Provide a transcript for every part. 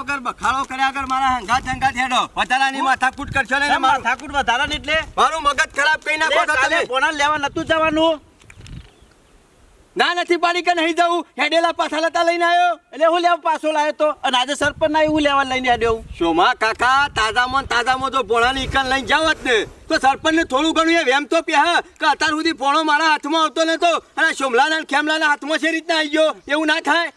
કર્યા વગર બખાડો કર્યા વગર મારા હંગાત હંગાત હેડો વધારાની માથાકૂટ કરશો ને મારું? ઠાકુર એટલે? મારું મગજ ખરાબ કરી નાખો છો તમે. પોણા લેવા નતું જવાનું. ના નથી પાડી કે નહીં જવું? હેડેલા પાછા લેતા લઈને આવ્યો? એટલે હું લેવા પાછો લાવ્યો તો? અને આજે સરપંચ ના એવું લેવા લઈને આવ્યો. શોમા કાકા તાજામાં ને તાજામાં જો ભોણાની ઈકન લઈને જાવ જ ને. તો સરપંચને થોડું ઘણું એ વેમ તો પ્યા કે અત્યાર સુધી પોણો મારા હાથમાં આવતો નતો. અને શોમલાના ને ખેમલાના હાથમાં છે રીતના આવી ગયો. એવું ના થાય.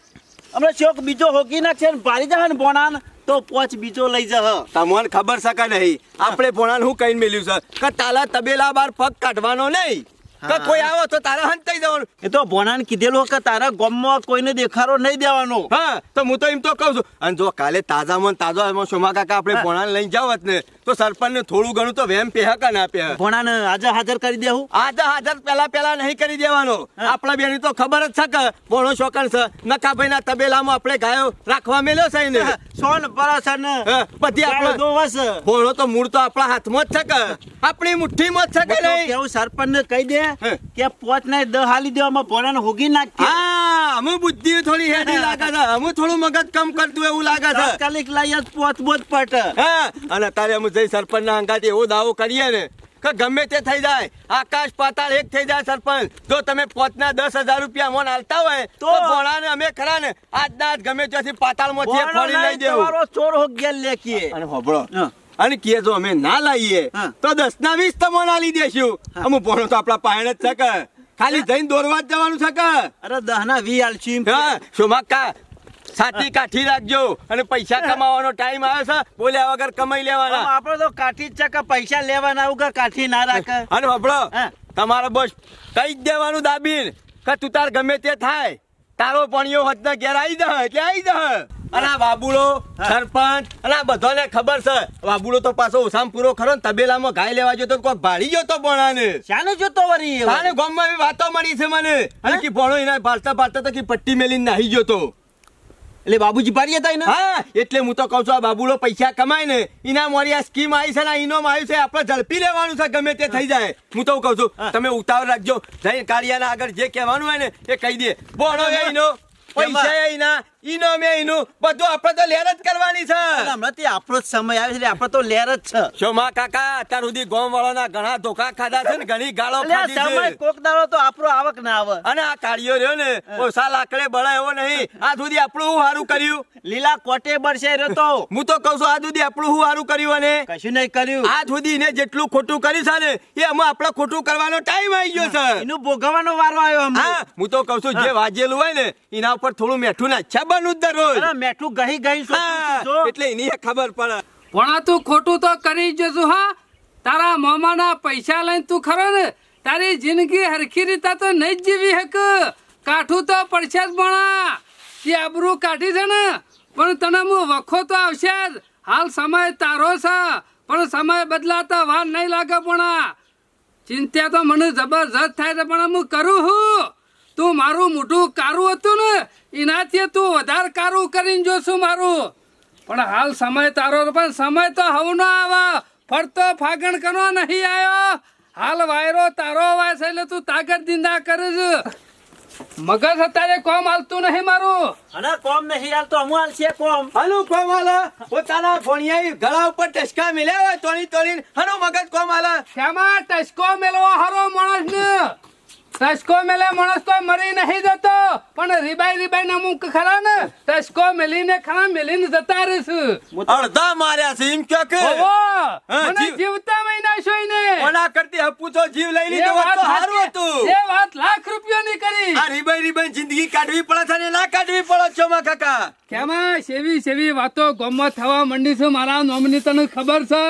હમણાં શોખ બીજો હોકી નાખશે ને ભારી જશે ને ભોણાન, તો પોચ બીજો લઈ જહ. તમને ખબર છે કે નહીં. આપણે ભોણાન હું કહીને મેલ્યું છે? કે તાલા તબેલા બાર પગ કાઢવાનો નહીં. કે કોઈ આવો તો તારે હંતાઈ જવાનું. એ તો ભોણાને કીધેલું કે તારા ગામમાં કોઈને દેખાડો નહીં દેવાનો. હા તો હું તો એમ તો કહું છું. અને જો કાલે તાજા મન તાજો એમાં સોમા કાકા આપણે. ભોણાને લઈને જાવ ને તો સરપંચને થોડું ઘણું તો વેમ પેહા કે ના પેહા ભોણાને આજે હાજર કરી દેવું આજે હાજર પેલા પેલા નહીં કરી દેવાનો. આપણા બેની તો ખબર જ છે કે ભોણો શોકન છે. નકાભાઈ ના તબેલામાં આપણે ગાયો રાખવા મેલ્યો છે ને સોન પરાસન ને. બધી આપણો દોવસ ભોણો તો મૂળ તો આપણા હાથમાં જ છે કે. આપણી મુઠ્ઠીમાં જ છે કે નહીં? કેવું સરપંચ ને કહી દે. કે પોચ ને દહ હાલી દેવામાં ભોણાને હોગી નાખી હા અમે બુદ્ધિ થોડી હેડી લાગે છે. અમે થોડું મગજ કમ કરતું એવું લાગે છે. તાત્કાલિક લઈ જ પોચ બોચ પટ. હા અને તારે અમે જઈ સરપંચ ના અંગાથી એવો દાવો કરીએ ને કે ગમે તે થઈ જાય. આકાશ પાતાળ એક થઈ જાય સરપંચ. જો તમે પોતના દસ હજાર રૂપિયા મોન આલતા હોય તો? ભોળાને અમે ખરા ને આજના આજ ગમે ત્યાંથી પાતાળમાંથી ફોડી લઈ દેવું. ચોર હો ગેલ લેખીએ. અને હોભળો. અને કે જો અમે ના લાવીએ તો દસ ના વીસ તમો ના લઈ દેશું. અમુક પોણો તો આપણા પાયણ જ છે ખાલી જઈને દોરવા જ જવાનું છે કે. અરે દહ ના વી કે. હા સોમાકા સાચી કાઠી રાખજો. અને પૈસા કમાવાનો ટાઈમ આવે છે બોલ્યા વગર કમાઈ લેવાના. આપણે તો કાઠી જ છે કે પૈસા લેવાના આવું કે કાઠી ના રાખે. અને સાંભળો હા. તમારે બસ કઈ જ દેવાનું દાબીન કે તું તાર ગમે તે થાય. તારો પણિયો હદના ઘેર આવી જાય એટલે આવી જાય અને આ બાબુલો. સરપંચ અને આ બધાને ખબર છે. બાબુલો તો પાછો ઓસામ પૂરો ખરો ને તબેલામાં ગાય લેવા જતો કોઈ ભાડી જતો ભણાને શાનું જોતો વરી તારે ગામમાં એવી વાતો મળી છે મને. અને કે ભણો એના ભાળતા ભાળતા તો કે પટ્ટી મેલીને નાહી જતો એટલે બાબુજી પાડી હતા એને? હા એટલે હું તો કહું છું આ બાબુલો પૈસા કમાય ને એના મારી આ સ્કીમ આવી છે ને ઇનોમ આવ્યું છે આપણે ઝડપી લેવાનું છે ગમે તે થઈ જાય. હું તો કહું છું તમે ઉતાવળ રાખજો. જઈને કાળિયાના આગળ જે કહેવાનું હોય ને એ કહી દે. બોલો એ ઈનો પૈસા એ ઈના મે ઈનું બધું આપણે તો લેર જ કરવાની છે. હમણાં તે આપણો જ સમય આવે છે આપણે તો લેર જ છે. શોમા કાકા અત્યાર સુધી ગોમ વાળાના ઘણા ધોકા ખાધા છે ને ઘણી ગાળો ખાધી આ સમય કોક દાડો તો આપણો આવક ના આવે. અને આ કાળિયો રહ્યો ને ઓછા લાકડે બળા એવો નહીં. આ સુધી આપણું હું સારું કર્યું? લીલા કોટે બરસે રહ્યો તો. હું તો કહું છું આ સુધી આપણું હું સારું કર્યું અને? કશું નહીં કર્યું. આ સુધી ને જેટલું ખોટું કર્યું છે ને એ અમે આપણે ખોટું કરવાનો ટાઈમ આવી ગયો છે. એનું ભોગવવાનો વારો આવ્યો હા હું તો કહું છું જે વાજેલું હોય ને એના ઉપર થોડું મેઠું ના છાબાનું જ દરરોજ. અરે મેઠું ગહી ગહી એટલે એની ખબર પડે. પણ આ તું ખોટું તો કરી જશું હા? તારા મામાના પૈસા લઈને તું ખરો ને તારી જિંદગી હરખી રીતે તો નહીં જ જીવી હક. કાઠું તો પડશે જ ભણા તે આબરૂ કાઢી છે ને પણ તને હું વખો તો આવશે જ. હાલ સમય તારો છે પણ સમય બદલાતા વાર નહીં લાગે પણ ચિંતા તો મને જબરજસ્ત થાય છે પણ હું કરું હું? તું મારું મોઢું કારું હતું ને એનાથી તું વધારે કારું કરીને જોશું મારું. પણ હાલ સમય તારો પણ સમય તો હવનો આવે. ફરતો ફાગણ કરો નહીં આવ્યો. હાલ વાયરો તારો વાય છે એટલે તું તાકાત દિંદા કરીશ. મગજ અત્યારે કોમ હાલતું નહીં મારું. અને કોમ નહીં હાલતો હું હાલશે છે કોમ. હાલું કોમ આલે પોતાના ફોણિયા ગળા ઉપર ટસકા મિલ્યા હોય તોડી તોડી હનુ મગજ કોમ આલે શેમાં ટસકો મેલવો હારો માણસ ને ટસકો મેલે માણસ તો મરી નહીં જતો. પણ રીબાઈ રીબાઈ ના અમુક ખરા ને? ટસકો મેલીને ખરા મેલીને જતા રહીશ. અડધા માર્યા છે એમ કે? કે મને જીવતા મહિના જોઈ ને ઓના કરતી હપુ તો જીવ લઈ લીધો વાત તો હારું હતું. એ વાત લાખ રૂપિયાની કરી. આ રીબઈ રીબઈ જિંદગી કાઢવી પડે છે ને ના કાઢવી પડે છો માં કાકા? કેમાં? સેવી સેવી વાતો ગોમમાં થવા મંડી છે. મારા નોમની તને ખબર છે?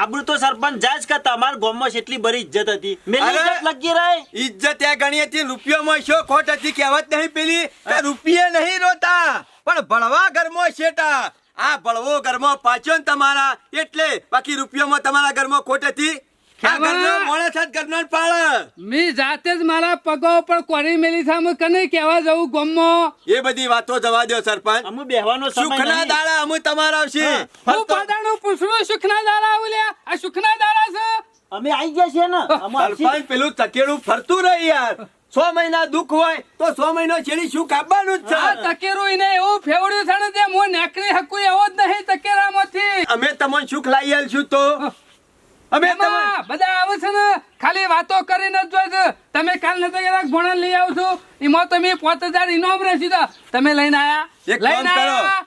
આબરૂ તો સરપંચ જાય જ કે તમારા ગોમમાં એટલી બરી ઇજ્જત હતી. મેલી! ઇજ્જત લગી રહે? ઇજ્જત એ ગણી હતી. રૂપિયામાં શો ખોટ હતી કહેવત નહીં પેલી. રૂપિયા રૂપિયે નહીં રોતા. પણ ભળવા ઘરમાં શેટા. આ ભળવો ઘરમાં પાછો ને તમારા. એટલે બાકી રૂપિયોમાં તમારા ઘરમાં ખોટ હતી આ કેમાં? ઘરનો માણસ જ ઘરનો જ પાળે. મી જાતે જ મારા પગો ઉપર કોરી મેલી છે કને કહેવા જવું ગમો. એ બધી વાતો જવા દો સરપંચ. અમુ બેહવાનો સમય સુખના. દાડા અમુ તમારા આવશે. હું પાડાનું પૂછડું સુખના દાડા આ સુખના દાડા છે? અમે આવી ગયા ને. સરપંચ પેલું તકેડું ફરતું રહી યાર. સો મહિના દુઃખ હોય તો સો મહિનો છેડી શું કાપવાનું જ છે? તકેરું ને એવું ફેવડ્યું છે ને તે હું નેકરી હકું સુખ લાવી આલશું તો? અમે બધા આવે છે ને ખાલી વાતો કરીને જ જોઈ છે. તમે કાલ ને કે ભણન લઈ આવું છું. એમાં તમે પાંચ હજાર ઇનામ રહેશે તમે લઈને આયા. લઈને. આયા.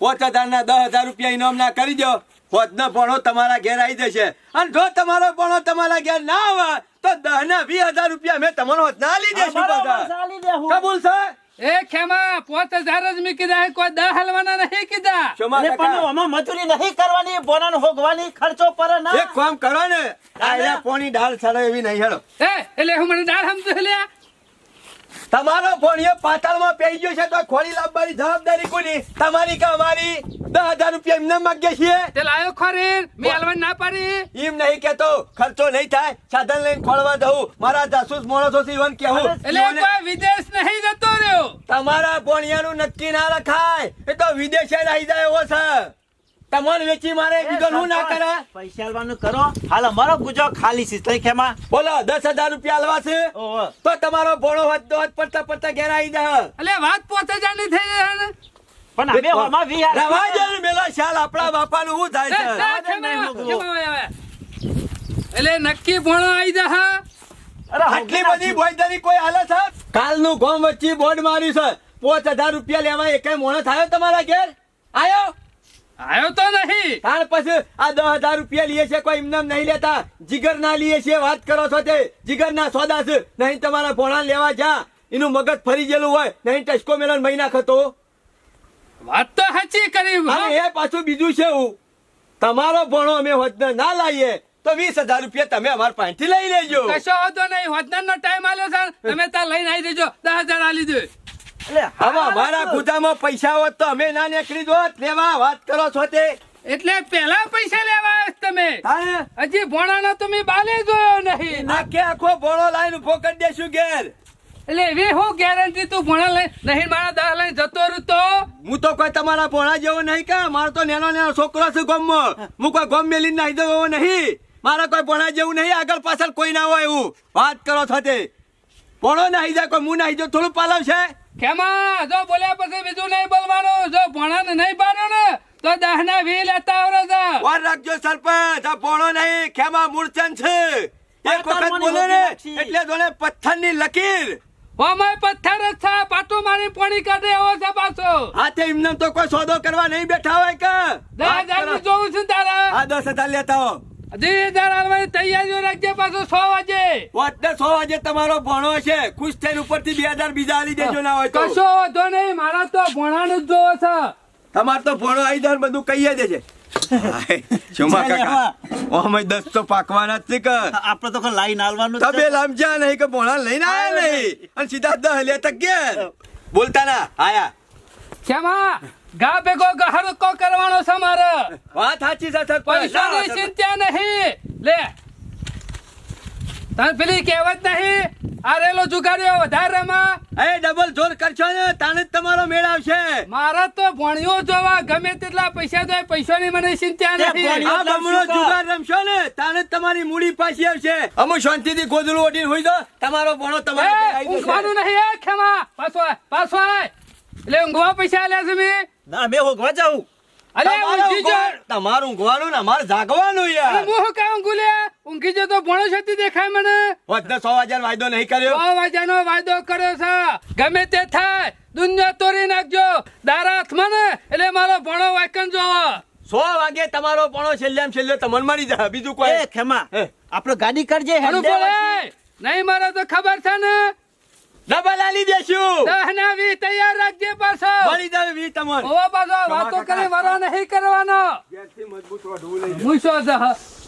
પાંચ હજાર ના દસ હજાર રૂપિયા ઇનામ ના કરી દો. હોજનો પોણો તમારા ઘેર આવી જશે. અને જો તમારો પોણો તમારા ઘેર ના આવે તો દસ ના વીસ હજાર રૂપિયા મેં તમારો આલી હા, દેશું દેહું. કબૂલ છે? એ ખેમા પાંચ હજાર જ મેં કીધા કોઈ દહ હલવાના નહીં કીધા. પણ આમાં મજૂરી નહીં કરવાની બોનાન હોગવાની ખર્ચો પર ના. એક કામ કરો ને આ પોણી ડાળ સડે એવી નહીં હેડો. એ એટલે હું મને દાળ સમજુ લ્યા તમારો ભણિયો પાતાળમાં પેઈ ગયો છે તો ખોળી લાવવાની જવાબદારી કોની? તમારી કે અમારી? દસ હજાર રૂપિયા એમને માગીએ છીએ. તે લાયો ખોરી મેં હલવાની ના પાડી. એમ નહીં કેતો ખર્ચો નહીં થાય. સાધન લઈને ખોળવા દઉં. મારા જાસૂસ માણસો છે ઈવન કેવું એટલે કોઈ વિદેશ નહીં જતો રહ્યો. તમારા ભણિયાનું નક્કી ના રખાય. એ તો વિદેશે રહી જાય એવો છે. તમને વેચી મારે બીજો હું ના કરે? પૈસા આલવાનું કરો. હાલ અમારો ગુજો ખાલી છે તઈ ખેમા. બોલો દસ હજાર રૂપિયા આલવા છે? તો તમારો ભણો વધતો હોત પડતા પડતા ઘેર આવી જાય એટલે વાત પોતે જાણી થઈ જાય ને. પણ અમે હોમાં વી રવા દે મેલા શાલ આપણા બાપાનું હું થાય છે. એટલે નક્કી ભણો આવી જા હા. અરે આટલી બધી બોયદારી કોઈ હાલે છે? કાલનું ગોમ વચ્ચે બોર્ડ માર્યું છે. પાંચ હજાર રૂપિયા લેવા એકે મોણસ આવ્યો તમારા ઘેર? આયો? આવ્યો તો નહીં. તાર પછી આ દસ હજાર રૂપિયા લઈએ છે કોઈ એમને નહીં લેતા. જીગર ના લઈએ છે વાત કરો છો તે. જીગર ના સોદા છે. નહીં તમારા ભોણા લેવા જા. એનું મગજ ફરી ગયેલું હોય. નહીં ટસ્કો મેલન મહિના ખતો. વાત તો સાચી કરી અને એ પાછું બીજું છે હું. તમારો ભણો અમે હોજને ના લાવીએ. તો વીસ હજાર રૂપિયા તમે અમારા પાસેથી લઈ લેજો. કશો હોતો નહીં. હોદના ટાઈમ આલ્યો છે. તમે ત્યાં લઈને આવી દેજો દસ હજાર આલી દે. હવે અમારા ગુદામાં પૈસા હોત તો અમે ના નીકળી જોત. લેવા વાત કરો છો તે? એટલે પેલા પૈસા લેવા તમે? હજી હજી ભોણાનો તમે બાલે જોયો નહીં. આખે આખો ભોળો લાઈન ઊભો કરી દેશું ઘેર. એટલે એવી હું ગેરંટી તું ભણા લઈ નહીં મારા દસ લઈને જતો રહ્યો તો? હું તો કોઈ તમારા ભોણા જેવો નહીં કે. મારો તો નેનો નેનો છોકરો છે ગામમાં હું કોઈ ગમ મેલી નાખી દઉં એવો નહીં. મારા કોઈ ભોણા જેવું નહીં. આગળ પાછળ કોઈ ના હોય એવું. વાત કરો છો તે. ભોણો નાહી જાય કોઈ હું નાહી જાઉં થોડું પાલવ છે કેમાં જો બોલ્યા પછી બીજું નહીં બોલવાનું જો ભણાને નહીં પાડો ને તો દહ ના વી લેતા આવડે છે. વાર રાખજો સરપંચ આ ભણો નહીં ખેમા મૂળચંદ છે. એક વખત બોલે ને. એટલે જોને પથ્થરની લકીર. ઓમાય પથ્થર જ છે પાટો મારી પોણી કાઢે એવો છે પાછો. હાથે એમને તો કોઈ સોદો કરવા નહીં બેઠા હોય કે? દસ હજારનું જોવું તારા. આ દસ હજાર લેતા હો હજાર આલવાની તૈયારીઓ રાખજે પાછો છ વાગે. વાતને સો વાગે તમારો ભણો છે. ખુશ થઈને ઉપરથી બે હજાર બીજા આલી દેજો ના હોય તો. કશો વાંધો નહીં મારા તો ભણાનું જ જોવો છે. તમારે તો ભણો આવી જાય ને બધું કહી દેજે. શુમા કાકા ઓમે દસ તો પાકવાના જ છે કે. આપણે તો લાઈન આલવાનું છે. તમે લામજા નહીં કે ભોણા લઈને આયા નહીં. અને સીધા દહ લેતા ગયા. બોલતા ના આયા. કેમાં? ગા ભેગો ગહડકો કરવાનો છે મારે. વાત સાચી છે સરપંચ. પૈસાની ચિંતા નહીં. લે. તને પેલી કહેવત નહીં? આ રેલો જુગાડ્યો વધારે રમા. એ ડબલ જોર કરશો ને તાને જ તમારો મેળ આવશે. મારા તો ભણ્યો જોવા ગમે તેટલા પૈસા પૈસા પૈસાની મને ચિંતા નથી. આ બમણો જુગાર રમશો ને જ તમારી મૂડી પાછી આવશે. અમુ શાંતિથી ગોદલું ઓઢીને હોઈ જાઓ. તમારો ભણો તમારે ઊંઘવાનું નહીં એ ખેમા. પાછો પાછો આય. એટલે ઊંઘવા પૈસા આલ્યા છે મેં? ના મેં ઊંઘવા જાઉં. અરે ઊંઘી જો તમારું ઊંઘવાનું ને મારે જાગવાનું યાર. હું હું કાં ઊંઘું ઊંઘી જો તો ભણો છતી દેખાય મને. વધને સો હજાર વાયદો નહીં કર્યો. સો વાગ્યાનો વાયદો કર્યો છે. ગમે તે થાય દુનિયા તોડી નાખજો. દારા હાથમાં ને એટલે મારો ભણો વાયકન જોવો. સો વાગે તમારો ભણો છેલ્લે છેલ્લે તમને મળી જાય. બીજું કોઈ ખેમા આપણે ગાડી કરજે નહીં મારે તો ખબર છે ને. ડબલ આલી દેશું! દહના વી તૈયાર રાખજે પાછો! મળી જાય વી તમને! હોવા પાછો વાતો કરી વરો નહીં કરવાનો! ઘેરથી મજબૂત રોઢવું લઈ હું શું છે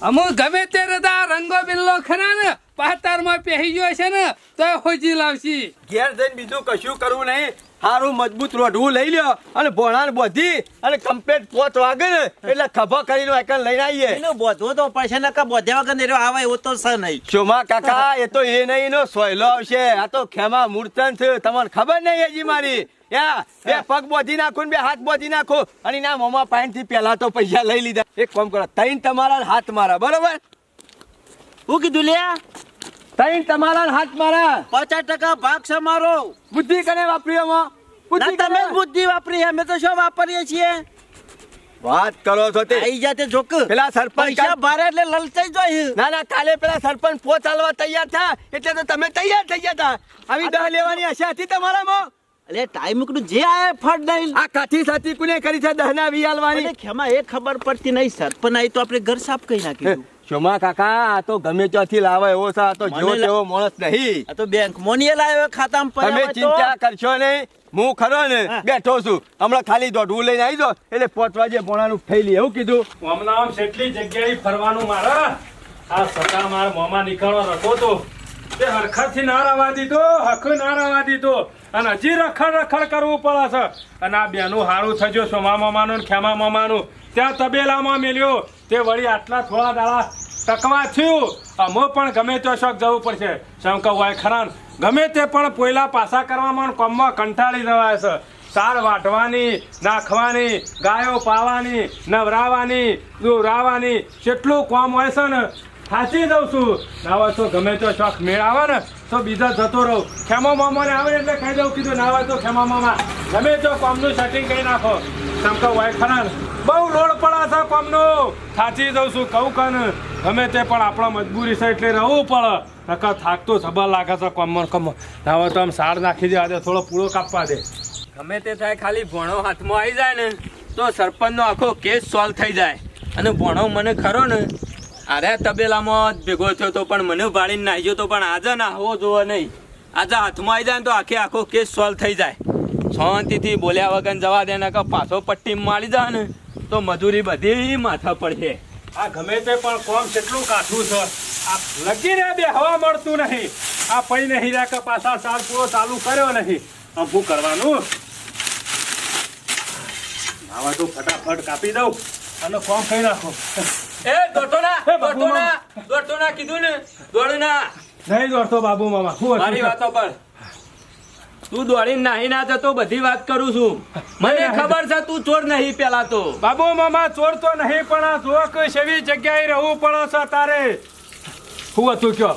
અમુ ગમે તે રદા રંગો બિલ્લો ખરા ને પાતારમાં પહેરી ગયો છે ને તો હોજી લાવશી. ઘેર જઈને બીજું કશું કરવું નહીં. સારું મજબૂત રોઢવું લઈ લ્યો અને ભોણાને બોધી અને કમ્પ્લેટ પોચ વાગે ને એટલે ખભા કરીને એકન લઈને આવીએ. એનો બોધવો તો પડશે ને કા બોધ્યા વગર ને આવે એવો તો છે નહીં. ચોમા કાકા એ તો એ નહીં નો સોયલો આવશે. આ તો ખેમા મૂર્તન છે તમને ખબર નહીં હજી મારી? બે પગ બોધી નાખો બે હાથ બોધી નાખો. અને ના મોમાં પાણી થી પેલા તો પૈસા લઈ લીધા. એક કામ કરો તૈન તમારા હાથ મારા બરોબર? હું કીધું લ્યા? તૈન તમારા હાથ મારા. પચાસ ટકા ભાગ છે મારો. બુદ્ધિ કને વાપરી એમાં? બુદ્ધિ તમે બુદ્ધિ વાપરી અમે તો શું વાપરીએ છીએ? વાત કરો છો તે. આઈ જાતે જોક. પેલા સરપંચ પૈસા ભારે એટલે લલચાઈ જાય. ના ના કાલે પેલા સરપંચ પોચ ચાલવા તૈયાર થા. એટલે તો તમે તૈયાર થઈ ગયા હતા આવી દહ લેવાની આશા હતી તમારામાં? અલે ટાઈમ કીધું જે આયા ફટ દઈ. આ કાઠી સાથી કુને કરી છે દહના વિયાલવાની? ખેમા એ ખબર પડતી નહીં. સરપંચ આવી તો આપણે ઘર સાફ કરી નાખ્યું શોમા કાકા આ તો ગમે ત્યાંથી લાવે એવો છે આ તો જેવો તેવો માણસ નહીં. આ તો બેંક મોનીએ લાવ્યો ખાતામાં તમે ચિંતા કરશો નહીં હું ખરો ને બેઠો છું. હમણાં ખાલી દોઢવું લઈને આવી એટલે પાંચ વાગે પોણાનું થયેલી એવું કીધું. હમણાં આમ કેટલી જગ્યાએ ફરવાનું મારા આ સતા માર મોમાં નીકળવા રખો તો. તે હરખરથી ના રવા દીધો હખ ના રવા દીધો. અને હજી રખડ રખડ કરવું પડે છે. અને આ બેનું હારું થજો સોમા મામાનું ખેમા મામાનું. ત્યાં તબેલામાં મેલ્યો. તે વળી આટલા થોડા દાડા ટકવા થયું અમો પણ ગમે તો શોખ જવું પડશે શંકર હોય ખરા. ગમે તે પણ પોયલા પાસા કરવામાં કોમમાં કંટાળી જવાય છે સાર વાટવાની નાખવાની, ગાયો પાવાની, નવરાવાની, દોરાવાની, જેટલું કોમ હોય છે ને થાચી દઉં છું. નાવા તો ગમે તો શોખ મેળાવે ને તો બીજા જતો રહું. ખેમા મામાને આવે એટલે કહી દઉં, કીધું નાવા તો ખેમા મામા ગમે તો કોમનું સેટિંગ કરી નાખો. સમકો હોય ખરા. બહુ લોડ પડા છે કોમનું થાચી દઉં છું, કહું કન. ગમે તે પણ આપણા મજબૂરી છે એટલે રહેવું પડે નકર થાકતો જબર લાગે છે કોમમાં કમ. નાવા તો આમ સાર નાખી દે, આજે થોડો પૂળો કાપવા દે. ગમે તે થાય, ખાલી ભણો હાથમાં આવી જાય ને, તો સરપંચનો આખો કેસ સોલ્વ થઈ જાય. અને ભણો મને ખરો ને અરે તબેલામાં ભેગો થયો તો પણ મને ભાળીને નાહી તો પણ આજે ના હોવો જોવો નહીં. આજે હાથમાં આવી જાય ને તો આખે આખો કેસ સોલ્વ થઈ જાય. શાંતિથી બોલ્યા વગર જવા દે કે પાછો પટ્ટી મારી જાય ને, તો મજૂરી બધી માથા પડશે આ ગમે તે પણ કોમ કેટલું કાઠું છે. આ લગીને બે હવા મળતું નહીં. આ પૈ નહીં રહ્યા કે પાછા સાર પૂરો ચાલુ કર્યો નહીં. અભું કરવાનું. આવા તો ફટાફટ કાપી દઉં અને કોમ કહી નાખો. એ દોડતો ના દોડતો ના દોડતો ના કીધું ને દોડ ના. નહીં દોડતો બાબુ મામા શું મારી વાતો પર. તું દોડીને નાહી ના જતો બધી વાત કરું છું. મને ખબર છે તું ચોર નહીં પેલા તો. બાબુ મામા ચોર તો નહીં પણ આ જોક સેવી જગ્યાએ રહેવું પડે છે તારે. શું હતું કયો?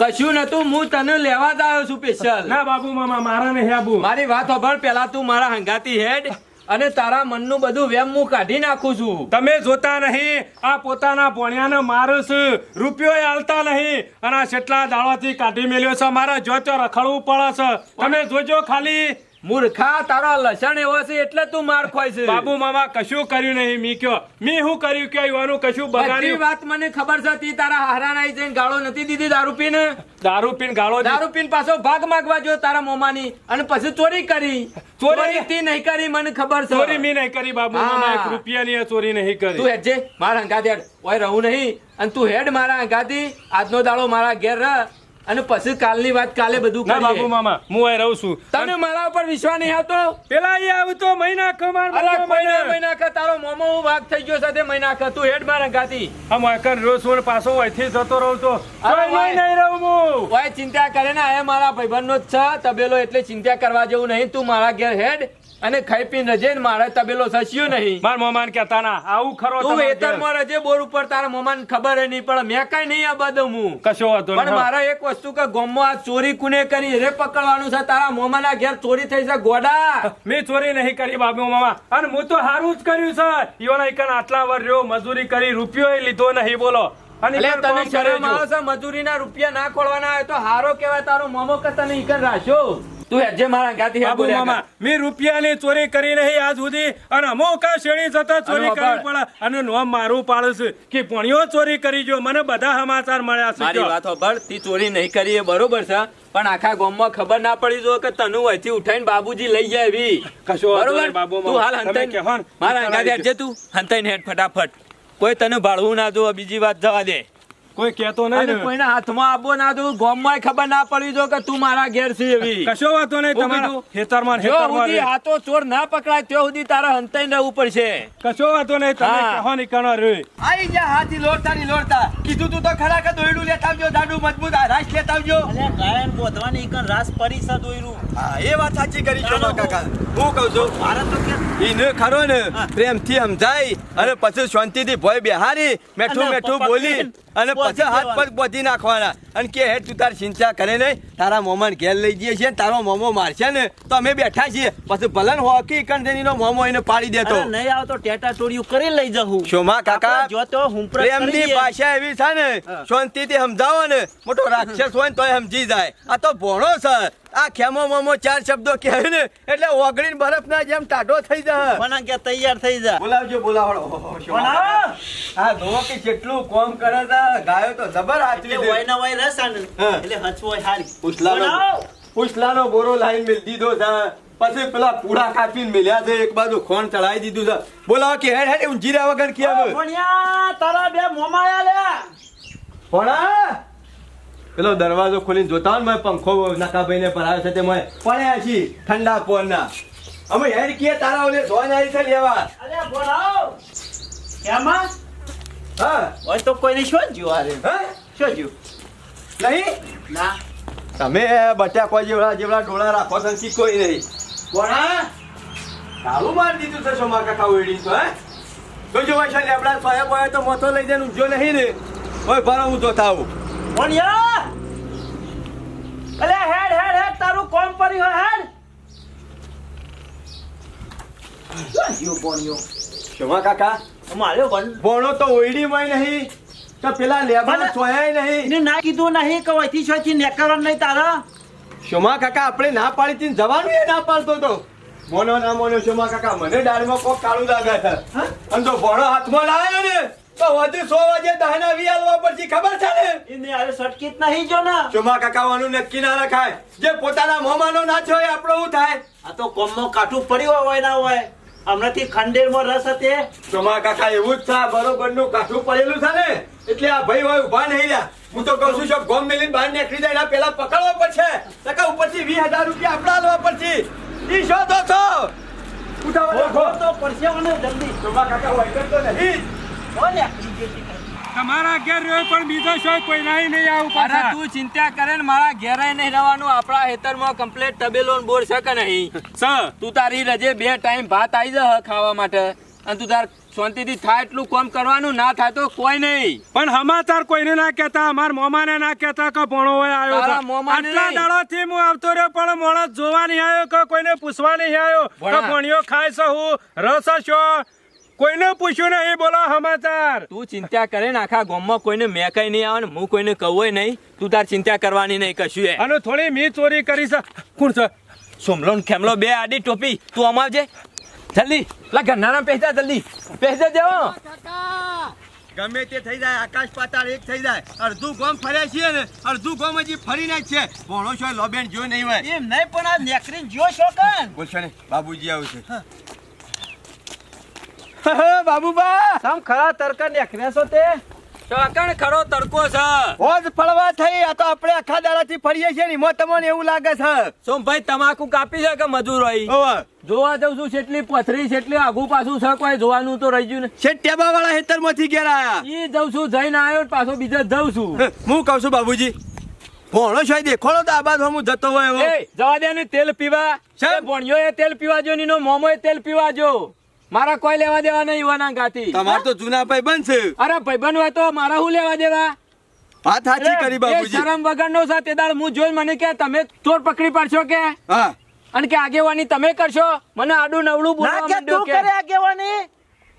કશું નતું હું તને લેવા જ આવ્યો છું સ્પેશિયલ. ના બાબુ મામા મારા નહીં આબુ. મારી વાત સાંભળ પેલા તું મારા હંગાતી હેડ. અને તારા મનનું બધું વેમ હું કાઢી નાખું છું. તમે જોતા નહીં આ પોતાના પોણિયાને મારું છું રૂપિયો આલતા નહીં અને આ કેટલા દાડાથી કાઢી મેલ્યો છે મારા જોતો રખડવું પડે છે. તમે જોજો ખાલી મૂર્ખા તારો લસણ એવો છે એટલે તું માર ખોય છે. બાબુ મામા કશું કર્યું નહીં. મી કયો મી હું કર્યું કે યુવાનું કશું બગાડ્યું? વાત મને ખબર છે તી તારા હારા નાઈ જઈને ગાળો નથી દીધી દારૂ પીને. દારૂ પીને ગાળો દારૂ પીને પાછો ભાગ માગવા જો તારા મોમાની. અને પછી ચોરી કરી. ચોરી- તી નહીં કરી મને ખબર છે. ચોરી મી નહીં કરી બાબુ મામા. એક રૂપિયાની ચોરી નહીં તું કરી હેડજે મારા હંગાથી ઓય રહું નહીં. અને તું હેડ મારા હંગાથી આજનો દાડો મારા ઘેર રહ અને પછી કાલની વાત કાલે બધું ના બાપુ મામા હું અહીં રહું છું. તને મારા ઉપર વિશ્વાસ નહીં આવતો? પેલા અહીં આવતો મહિના કમાર મહિના મહિના. કે તારો મોમો હું ભાગ થઈ ગયો સાથે મહિના કે તું હેડ મારા હંગાથી આ મોયકર રોજ છું પાછો અહીંથી જતો રહું તો. નહીં રહું હું. ઓય ચિંતા કરે ને આ મારા ભાઈબંધનો જ છે. તબેલો એટલે ચિંતા કરવા જેવું નહીં. તું મારા ઘેર હેડ. અને ખાઈ પીને રજે ને મારા તબેલો સસ્યો નહીં. મારા મોમાન કેતા ના આવું ખરો તું તમારા માં રજે બોર ઉપર તારા મોમાન ખબર નહીં પણ મેં કઈ નહીં આ બધું હું કશો હતો પણ મારા એક વસ્તુ કે ગોમમાં આ ચોરી કુને કરી રે પકડવાનું છે તારા મોમાના ઘેર ચોરી થઈ છે ગોડા. મેં ચોરી નહીં કરી બાબુ મામા. અને હું તો સારું જ કર્યું છે. ઈવન એકન આટલા વર રહ્યો મજૂરી કરી રૂપિયો લીધો નહીં બોલો. અને તને શરમ આવે છે મજૂરીના રૂપિયા ના ખોલવાના હોય તો હારો કેવાય તારો મોમો કે તને ઈકન રાખ્યો. તું હેડજે મારા ગાતી બાબુ મામા મે રૂપિયાની ચોરી કરી નહીં આજ સુધી અને અમોકા શેણી જતા ચોરી કરવી. પડે અને નોમ મારું પાડું છું કે પોણીઓ ચોરી કરી જો મને બધા સમાચાર મળ્યા છે મારી જો. વાત સાંભળ તી ચોરી નહીં કરી એ બરોબર છે પણ આખા ગામમાં ખબર ના પડી જો કે તને અહીંથી ઉઠાઈને બાબુજી લઈ જાય એવી. કશો બરોબર? બાબુ તું હાલ કહો મારા ગાતી અંગાથી તું. હંતે હેઠ ફટાફટ. કોઈ તને ભાળવું ના જો બીજી વાત જવા દે. કોઈ કહેતો નહીં કોઈના હાથમાં આપો ના દો ગામમાં ખબર ના પડી જો કે તું મારા ઘેર છે એવી. કશો વાતો નહીં તમારું? ખેતરમાં જો સુધી હાથો ચોર ના પકડાય ત્યાં સુધી તારા હંતાઈને રહેવું પડશે. કશો વાતો નહીં તમે કહો નહીં કણો રે. આઈ જા હાથી લોડતા ની લોડતા કીધું તું તો ખરા કે દોયડું લેતા આવજો દાડુ મજબૂત રાસ લેતા આવજો. અલ્યા ગાયન બોધવાની ઈકન રાસ પરિષદ છે દોયરું હા એ વાત સાચી કરી છો કાકા. હું કહું છું ભારત તો કે ઈને ખરો ને પ્રેમથી સમજાય અને પછી શાંતિથી ભય બેહારી મેઠું મેઠું બોલી. અને પછી હાથ. પગ બોધી નાખવાના. અને કે હેડ તું તાર ચિંતા કરે નહીં તારા મોમાને ઘેર લઈ જઈએ છીએ તારો મોમો મારશે ને તો અમે બેઠા છીએ. પછી ભલન હોકી કંઠેનીનો મોમો એને પાડી દેતો. નહીં આવતો ટેટા ટોળિયું કરી લઈ જવું શોમા કાકા? જો તો હું પ્રેમની ભાષા એવી છે ને શાંતિ શાંતિથી સમજાવો ને મોટો રાક્ષસ હોય ને તોય સમજી જાય. આ તો ભોણો છે. આ ખેમો મોમો ચાર શબ્દો કહે ને એટલે ઓગળીન બરફ ના જેમ ટાઢો થઈ જાય પણ કે તૈયાર થઈ જા. બોલાવજો બોલાવડો. ઓહો, આ? જોવો કે જેટલું કોમ કરે છે ગાયો તો જબર એટલે છે. ના વય રસ આને. હા. એટલે હચવો હોય હારી. ઉછલાનો બનાવ. બોરો લાઈન મેલ દીધો છે. પછી પેલા પૂડા કાપીને મેલ્યા છે એક બાજુ ખોણ ચડાવી દીધું છે. બોલાવો કે હેડ હેડ રહ્યા વગર કે તારા બે મોમાયા લે ભણા? પેલો દરવાજો ખોલીને જોતા હોય ને મેં પંખો નકાભાઈને ભરાયો છે તે મેં પડ્યા છીએ ઠંડા પોરના અમે હેર કે તારા ઓલે જોન આવી છે લેવા. અરે બોલાવ. કેમાં? હા. હોય તો કોઈને શું જ્યું હારે. હે? શું જ્યું નહીં? ના. તમે બટાકો જેવડા જેવડા ડોળા રાખો ને કોઈ નહીં. ભણા તારું મારી દીધું છે સોમા કાકા ઓયડી તો હે? જોજો જો છે લેબડા સોયા બોયા તો મોતો લઈ જઈને ઊંઘ્યો નહીં ને. ઓય ભરો હું જોતા આવું ભણ્યા અલે હેડ હેડ હેડ તારું કોમ પડ્યું હોય હેડ. યો જ્યું શમા કાકા. માર્યો ભણ ભણો તો ઓયડીમાં નહીં. તો પેલા લેબા. સોયા નહીં. એને ના કીધું નહીં કે વહીથી છોથી નેકરવાનું નહીં તારા. શોમા કાકા આપણે ના પાડી થી ને જવાનું એ ના પાડતો તો. મોનો ના મોનો શોમા કાકા મને ડાળમાં કોક કાળું લાગે છે અને તો ભણો હાથમાં લાવ્યો ને. તો વધુ સો વાગે દહના વી આલવા પડતી ખબર છે ને? એને હારે સટકીત નહીં જો ના. ચુમા કાકા વાનું નક્કી ના રખાય જે પોતાના મોમાનો ના છોય આપણો શું થાય? આ તો કોમનો કાઠું પડ્યું હોય ના હોય. હમણાંથી ખંડેરમાં રસ હતી ચુમા કાકા એવું જ છે બરોબરનું કાઠું પડેલું છે ને. એટલે આ ભાઈ હોય ઊભા નહીં રહ્યા. હું તો કહું છું ગોમ મેલીને બહાર નીકળી જાય પેલા પકડવા પડશે. ટકા ઉપરથી વીસ હજાર રૂપિયા આપડા લેવા પડશે. ઈ શોધો છો. ઉઠાવો. તો પડશે મને જલ્દી. ચુમા કાકા હોય કરતો નહીં. હો આપણી. તમારા ઘેર રહ્યો પણ બીજો શોખ કોઈ નહીં નહીં આવું અરે તું ચિંતા કરે ને મારા ઘેર નહીં રહેવાનું. આપણા હેતરમાં કમ્પ્લેટ તબેલો બોર છે કે નહીં? સર તું તારી રજે બે ટાઈમ ભાત આવી જા ખાવા માટે. અને તું તાર શાંતિથી થાય એટલું કોમ કરવાનું ના થાય તો કોઈ નહીં. પણ સમાચાર કોઈને ના કહેતા અમાર મોમાને ના કહેતા કે ભણો હોય આવ્યો આટલા નહીં. દાડાથી હું આવતો રહ્યો પણ માણસ જોવા નહીં આવ્યો કે કોઈને પૂછવા નહીં આવ્યો ભણ્યો ખાય છે હું રસ છો? કોઈને પૂછ્યું નહીં બોલો સમાચાર. તું ચિંતા કરે ને આખા ગામમાં કોઈને મેં કઈ નહીં આવે ને હું કોઈને કહું નહીં. તું તાર ચિંતા કરવાની નહીં કશું એ. અને થોડી મી ચોરી કરી છે. કોણ છે? સોમલો ને ખેમલો બે આડી ટોપી તું અમાવજે જલ્દી લા ઘરનારા પહેજા જલ્દી. પહેજા જાઓ. ગમે તે થઈ જાય આકાશ પાતાળ એક થઈ જાય. અડધું ગોમ ફર્યા છે ને અડધું ગોમ હજી ફરીને નાખ છે. ભોણો છો લોબેન જો નહીં હોય. એમ નહીં પણ આ નેકરીને જો છો કાન બોલશો ને બાબુજી આવશે બાબુબા સમ ખરા તરકા છો તે? ચોકણ ખરો તડકો છે. હોજ ફળવા થઈ આ તો આપણે આખા દાડાથી ફરીએ છીએ ને તમને એવું લાગે છે. સોમભાઈ તમાકુ કાપી છે કે મજૂર હોય? જોવા જઉં છું છેટલી પથરી છેટલી આગુ પાછું છે કોઈ જોવાનું તો રહી ગયું ને. છે ટેબા વાળા હેતરમાંથી ઘેર આયા. ઈ જઉં છું જઈને આવ્યો પાછો બીજા જઉં છું. હું કહું છું બાબુજી ભણો છો દેખોડો તો આ બાદ હું જતો હોય જવા દે ને તેલ પીવા. ભણ્યો એ તેલ પીવા જો નીનો મોમો એ તેલ પીવા જો મારા કોઈ લેવા દેવા નહીં યુવાના ગાતી. તમાર તો જૂના ભાઈ બનશે અરે ભાઈબંધ હોય તો મારા હું લેવા દેવા? વાત સાચી કરી બાબુજી શરમ વગર નો સાથે દાળ હું જોઈ મને કે તમે ચોર પકડી પાડશો કે? હા. અને કે આગેવાની તમે કરશો? મને આડું નવડું બોલવા કે માંડ્યો તું કે? કરે આગેવાની.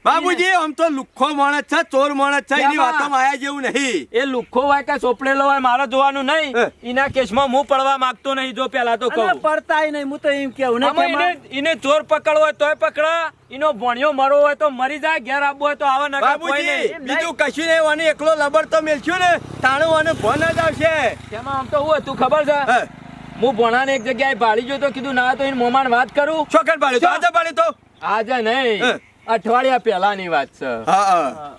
બાબુજી આમ તો લુખ્ખો માણસ છે ચોર માણસ છે એની વાતો માયા જેવું નહીં. એ લુખ્ખો હોય કે સોપડેલો હોય મારો જોવાનું નહીં. એના કેસમાં હું પડવા માંગતો નહીં જો પેલા તો કહું. પડતાય નહીં હું તો એમ કેવું ને એને ચોર પકડવો હોય તોય પકડા. એનો ભણ્યો મરવો હોય તો મરી જાય ઘેર આપવો હોય તો આવા નકા બાબુજી બીજું કશું નહીં વાની એકલો લબર તો મેલશું ને. તાણું અને ભણ જ આવશે. તેમાં આમ તો હું હતું ખબર છે? હે, ભણાને એક જગ્યાએ ભાળી જોતો તો કીધું ના તો એને મોમાન વાત કરું. છોકર પાડ્યું તો આજે ભાળ્યો તો? આજે નહીં. અઠવાડિયા પહેલાની વાત છે હા હા.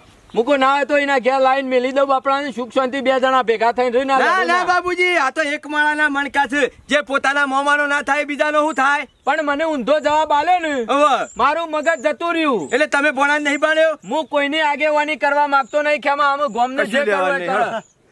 ના હોય તો એના ઘેર લાઈન મેલી દઉં આપણા સુખ શાંતિ બે જણા ભેગા થઈને રહી ના ના. બાબુજી આ તો એક માળાના મણકા છે. જે પોતાના મોમાનો ના થાય બીજાનો શું થાય? પણ મને ઊંધો જવાબ આલે ને. મારું મગજ જતું રહ્યું. એટલે તમે ભણા નહીં પાડ્યો? હું કોઈની આગેવાની કરવા માંગતો નહીં કે આમાં અમે ગોમને જે કરવું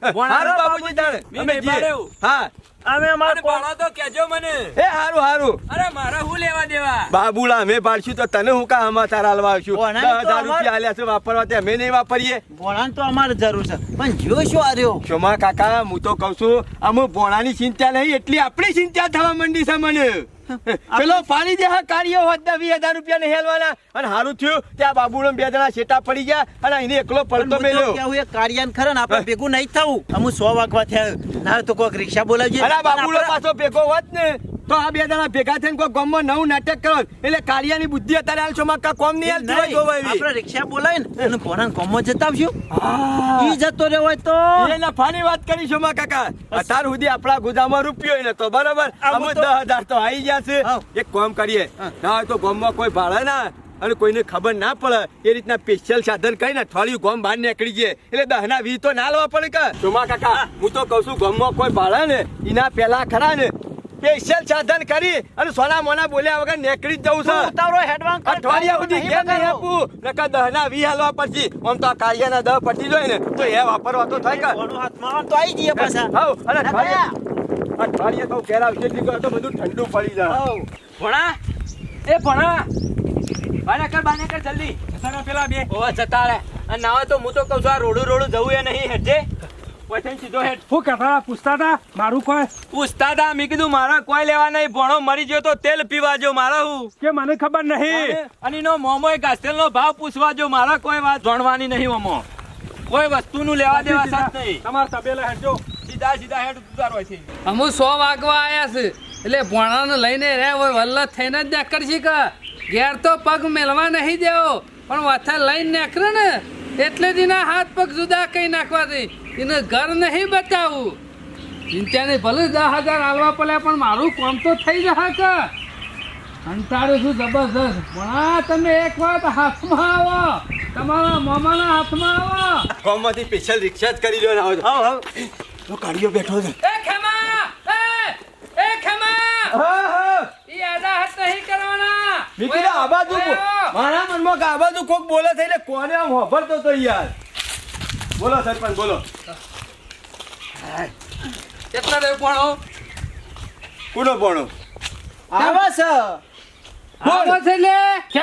હારું બાબુજી તાણે. મેં અમે. હા. અમે અમારે પાડો તો કેજો મને. એ હારું હારું. અરે મારા હું લેવા દેવા? બાબુલા અમે પાડશું તો તને હું કા તારા હાલવા આવશું? દસ હજાર અમાર- રૂપિયા આલ્યા છે વાપરવા તે અમે નહીં વાપરીએ. ભોણા તો અમારે જરૂર છે. પણ જો શું આર્યો શોમા કાકા હું તો કહું છું અમુક ભોણાની ચિંતા નહીં એટલી આપણી ચિંતા થવા માંડી છે મને. પેલો પાડી દે હા કાર્ય હોત ને વીસ હજાર રૂપિયા ને હેલવાના. અને હારું થયું ત્યાં બાબુડો બે જણા શેટા પડી ગયા અને એને એકલો પડતો મેલ્યો. હું એ કાર્યાન ખરા ને આપણે ભેગું નહીં થવું. અમુ સો વાગવા થયા. ના તો કોઈક રિક્ષા બોલાવજે. અરે બાબુડો પાછો ભેગો હોત ને તો આ બે જણા ભેગા થઈને કોઈ ગામમાં નવું નાટક કરો. એટલે કાળિયાની બુદ્ધિ અત્યારે હાલ છો માં કોમ નહીં હાલ જોવા જોવા. આપણે રિક્ષા બોલાવી ને અને ભોણાને કોમમાં જતા આવશું ઈ જતો રહ્યો હોય તો. એ નફાની વાત કરી શોમા કાકા. અત્યાર સુધી આપણા ગુદામાં રૂપિયો નતો બરોબર? આવું અમુક તો- દસ આવી ગયા છે. એક કામ કરીએ. ના હોય તો ગામમાં કોઈ ભાડે ના અને કોઈને ખબર ના પડે. એ રીતના સ્પેશિયલ સાધન કરીને અઠવાડિયું ગોમ બહાર નીકળી ગયે. એટલે દહના વી તો ના લેવા પડે કે? ચોમા કાકા હું. તો કહું છું ગોમમાં કોઈ ભાડે ને એના પેલા ખરા ને સ્પેશિયલ સાધન કરી અને સોના મોના બોલ્યા વગર નીકળી જ જવું છે. ઉતાવળો હેડવાન અઠવાડિયા સુધી ઘેર નહીં આપું. નકર દહના વી હાલવા પછી આમ તો આ કાર્યના દહ પટી જોઈએ ને તો એ વાપરવા તો થાય કે ભોણું હાથમાં આવે તો આવી જઈએ પાછા. હાવ, અને અઠવાડિયા અઠવાડિયા તો ઘેર આવશે એટલી તો બધું ઠંડુ પડી જાય. હાવ. ભણા એ ભણા બાને કર બાને કર જલ્દી. પેલા બે ઓ જતા રે અને ના તો હું તો કહું છું આ રોડું રોડું જવું એ નહીં હેઠે પછી સીધો હેઠ શું કહેતા પૂછતા હતા? મારું કોઈ? પૂછતા હતા. મેં કીધું મારા કોઈ લેવા નહીં. ભણો મરી ગયો તો તેલ પીવા જો મારા હું. કે મને ખબર નહીં? અને એનો મોમો ઘાસતેલનો ભાવ પૂછવા જો. મારા કોઈ વાત ભણવાની નહીં મોમો કોઈ વસ્તુનું લેવા દેવા સાથ નહીં. તમારા તબેલા હેઠજો સીધા સીધા હેઠ ઉતારો છે. અમુ સો વાગવા આવ્યા છે. એટલે ભોણાને લઈને રે વલ્લ થઈને જ નીકળશે કે. ઘેર તો પગ મેલવા નહીં દેવો. પણ વાથા લઈને નીકળે ને. એટલે જ એના હાથ પગ જુદા કઈ નાખવાથી. એને ઘર નહીં બતાવું. ચિંતાને ભલે દસ હજાર હાલવા પડે પણ મારું કામ તો થઈ જશે કે. અંતારું છું પણ આ તમે એક વાત હાથમાં આવો. તમારા મામાના હાથમાં આવો. કોમમાંથી સ્પેશિયલ રિક્ષા જ કરી લ્યો ને આવો. હા હા હાવ. તો કાઢીઓ બેઠો છે. એ ખેમા! એ! એ ખેમા! હા હા. ઈ આડા હાથ નહીં કરવાના. મેં આબાજુ. મારા મનમાં કે આ બાજુ કોક બોલે છે એટલે કોને આમ હોભરતો તો યાર? બોલો સરપંચ બોલો. કેટલા રહ્યો ભણો? કુનો પોણો આવે છે. આવો. છે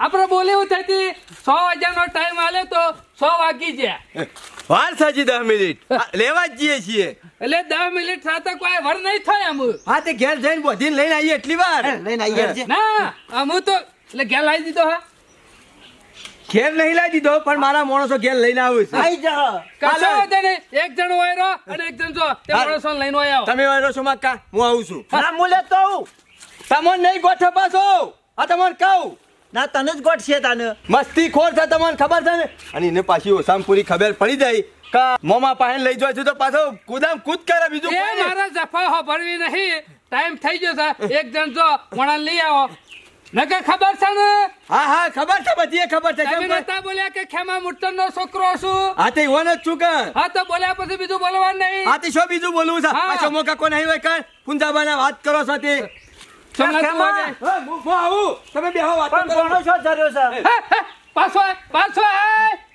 આપણે બોલી થતી સો વાગ્યાનો ટાઈમ આલે તો સો વાગી ગયા. વાર સાજી દસ મિનિટ. લેવા જ જઈએ છીએ. એટલે દસ મિનિટ સાથે કોઈ વર નહીં થાય અમુ હા તે ઘેર જઈને બધીને લઈને આવીએ એટલી વાર. લઈને આવીએ ના અમુ તો એટલે ઘેર લાવી દીધો હા. ઘેર નહીં લાવી દીધો પણ મારા માણસો ઘેર લઈને આવું છે. આઈ જા. કાલે. નહીં એક જણ વાયરો અને એક જણ જો તે માણસો લઈને આવ્યો તમે વાયરો છો મક્કા હું આવું છું. ના મૂલે તો આવું. તમને નહીં ગોઠે પાછો. આ તમને કહું. ના તને જ ગોઠશે તાને. મસ્તી ખોર છે તમને ખબર છે ને? અને એને પાછી ઓસામ પૂરી ખબર પડી જાય કા મોમા પાસે લઈ જવા છે તો પાછો કુદામ કૂદ કરે બીજું એ. મારા જફા હોભળવી નહીં. ટાઈમ થઈ ગયો છે. એક જણ જો વણા લઈ આવો. નકર ખબર છે ને? હા હા ખબર છે બધી એ ખબર છે. તમે નતા બોલ્યા કે ખેમા મુટ્ટન નો છોકરો છું? હા તે ઈવોન જ છું કે. હા તો બોલ્યા પછી બીજું બોલવાનું નહીં. હા તે શું બીજું બોલવું છે? હા. આ શોમો કાકો નહીં હોય કાંઈ? પુંજાબાના વાત કરો છો તે. તમે બે વાત કરો. છો જરૂર છે પાછો પાછો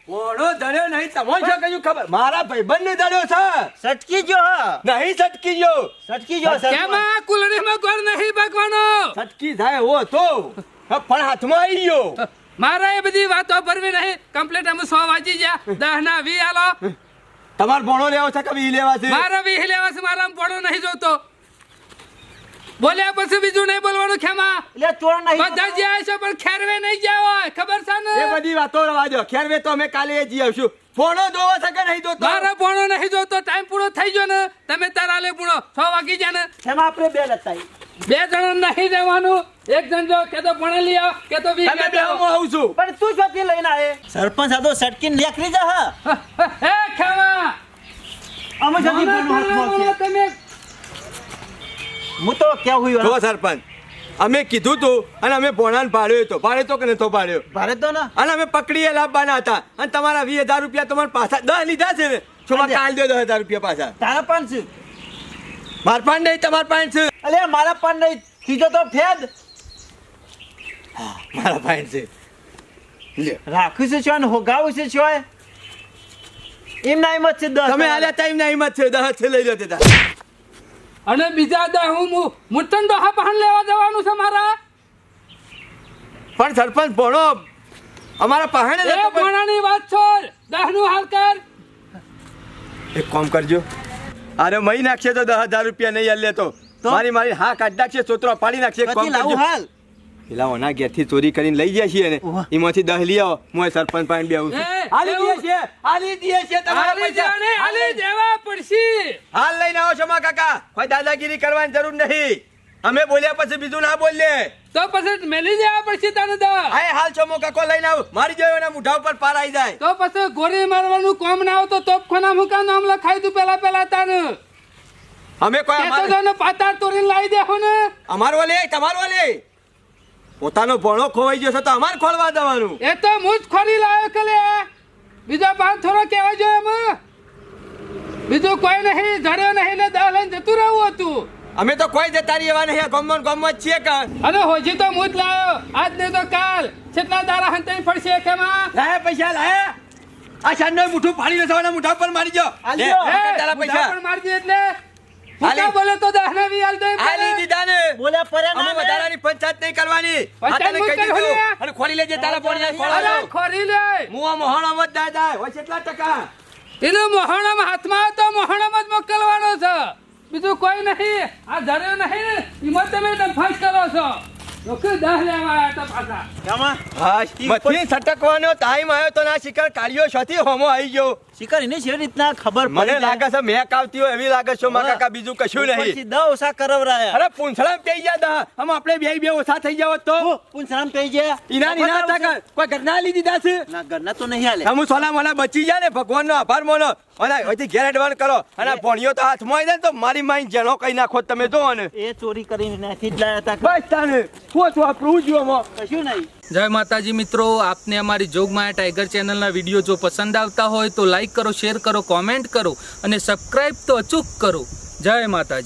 આય. દડ્યો નહીં તમને છો કહ્યું ખબર? મારા ભાઈબંધને દડ્યો છે. સટકી જો નહીં સટકી ગયો. સટકી જો કેમાં કુલડી માં ગોળ નહીં ભગવાનો સટકી થાય હો તો પણ હાથમાં આવી ગયો. મારે એ બધી વાતો ભરવી નહીં. કમ્પ્લીટ અમે સો વાંચી ગયા. દહ ના વી આલો. તમારે ભણો લેવો છે કે વી લેવા છે? મારા વી લેવા છે મારા પડો નહીં જોતો. બોલ્યા પછી બીજું નહીં બોલવાનું ખેમા. એટલે ચોર નહીં. બધા જ્યાં છે પણ ખેરવે નહીં જ્યાં હોય ખબર છે એ ને બધી વાતો રવા દો ખેરવે તો અમે કાલે જી આવશું. ફોણો જોવો છે કે નહીં જોતો? મારો ભણો નહીં જોતો ટાઈમ પૂરો થઈ ગયો ને. તમે તારા લે પૂરો. છ વાગી જાય ને. ખેમા આપણે બે લતા બે જણ નહીં રહેવાનું. એક જણ જો કે તો ભણે લઈ આવો કે તો બી તમે બે હું આવું છું. પણ તું જોતી લઈને આવે સરપંચ આ તો સટકી નીકળી જા હા. હે ખેમા. અમે જલ્દી બોલવું. તમે હું તો કેવું જો સરપંચ અમે કીધું તું અને અમે ભોણાને પાડ્યો હતો ભાડે તો કે નતો પાડ્યો? ભાડે તો ના. અને અમે પકડીએ લાવવાના હતા. અને તમારા વીસ હજાર રૂપિયા તમારે પાછા દસ લીધા છે ને. છોકરા કાલ દો દસ હજાર રૂપિયા પાછા. તારા પણ છે. માર પણ નહીં તમાર પાન છે. અલે મારા પણ નહીં. કીધો તો ફેદ. મારા પાન છે. રાખ્યું રાખું છે ને હોગાવું છે છો એમ હિંમત છે દસ તમે હાલ્યા ટાઈમ એમના હિંમત છે. દહ છે લઈ લો તે. અને બીજા દા હું મુટન દોહા પહાણ લેવા જવાનું છે મારા. પણ સરપંચ ભણો અમારા પહાણે એ ભણાની વાત છોડ. દહનું હાલ કર. એક કામ કરજો. અરે મહી નાખશે તો દસ હજાર રૂપિયા નહીં આલે તો. તો? મારી મારી હા કાઢી નાખશે સોતરો પાડી નાખશે એક કામ કરજો. હાલ. પેલા ઓના ઘેરથી ચોરી કરીને લઈ જાય છીએ ને એમાંથી દહ લઈ આવો. હું સરપંચ પાસે બેહું છું. એ, હાલી એવું? છીએ. હાલી દઈએ છીએ તમારા પૈસા. હાલી દેવા પડશે. હાલ લઈને આવો છો મા કાકા. કોઈ દાદાગીરી કરવાની જરૂર નહીં. અમે બોલ્યા પછી બીજું ના બોલીએ. તો પછી મેલી જવા પડશે તને દા આય હાલ છો મોકા કાકો લઈને આવ. મારી જોયો એના મુઢા ઉપર પાર આવી જાય. તો પછી ગોળી મારવાનું કોમ ના આવતો તોપખાના મુકા નામ લખાઈ તું પેલા પેલા તને. અમે કોઈ તો અમારે- તને પાતાળ તોડીને લાવી દેહો ને. અમારો લે તમારો લે. પોતાનો ભણો ખોવાઈ ગયો છે તો અમારે ખોલવા દેવાનું. એ તો હું જ ખોલી લાવ્યો કે લે. બીજો પાન થોડો કહેવા જોઈએ એમાં. બીજું કોઈ નહીં જડ્યો નહીં ને દા લઈને જતું રહેવું હતું. અમે તો કોઈ જતા રહી એવા નહીં ગમમાં ગમમાં જ છીએ કે. અરે હોજી તો હું જ લાવ્યો આજ નહીં તો કાલ. કેટલા દારા હંતાઈ પડશે કેમાં લાયા પૈસા લાયા. આ શાનનો મુઠું ફાડી લેવાનો મુઠા પર મારી જો તારા પૈસા. પણ મારજી એટલે હાલી. બોલે તો દહના વી હાલ દે આલી દીધા ને બોલ્યા પર્યા ના ને. વધારાની પંચાયત નહીં કરવાની. પંચાયત કહી દીધું. અને ખોલી લેજે તારા પોણીયા અરે ખોરી લે. હું આ મોહણામાં જ દાય દાય. હોય કેટલા ટકા. એનું મોહણમ હાથમાં તો મોહણમ જ મોકલવાનો છે. બીજું કોઈ નહીં. આ ધર્યો નહીં ને. એમાં તમે કરો છો. સટકવાનો ટાઈમ આવ્યો તો ના શિકાર કાઢ્યો છથી હોમો આવી ગયો. શિકાર એને છે રીતના ખબર મને લાગે છે મેક આવતી હોય એવી લાગે છે મારા કાકા બીજું કશું નહીં. દહ ઓછા કરવરાયા. અરે પૂંછડા પેઈ ગયા દા. હમ આપણે બે બે ઓછા થઈ જાવ તો. પૂંછડામાં પેઈ ગયા? ઇના નીના હતા કોઈ ઘરના લીધી દાસ ના ઘરના તો નહીં હાલે. હમુ સોલા મોલા બચી જાય ને ભગવાનનો આભાર માનો. અને અહીંથી ઘેર એડવાન્સ કરો. અને ભણ્યો તો હાથમાં આવી તો મારી માઈ જેનો કઈ નાખો તમે જો ને એ ચોરી કરીને નાખી જ લાયા હતા બસ તાને. શું હતું આપણું જો કશું નહીં. જય માતાજી મિત્રો આપને અમારી જોગમાયા ટાઈગર ચેનલના વીડિયો જો પસંદ આવતા હોય તો લાઈક કરો શેર કરો કોમેન્ટ કરો અને સબસ્ક્રાઈબ તો અચૂક કરો. જય માતાજી.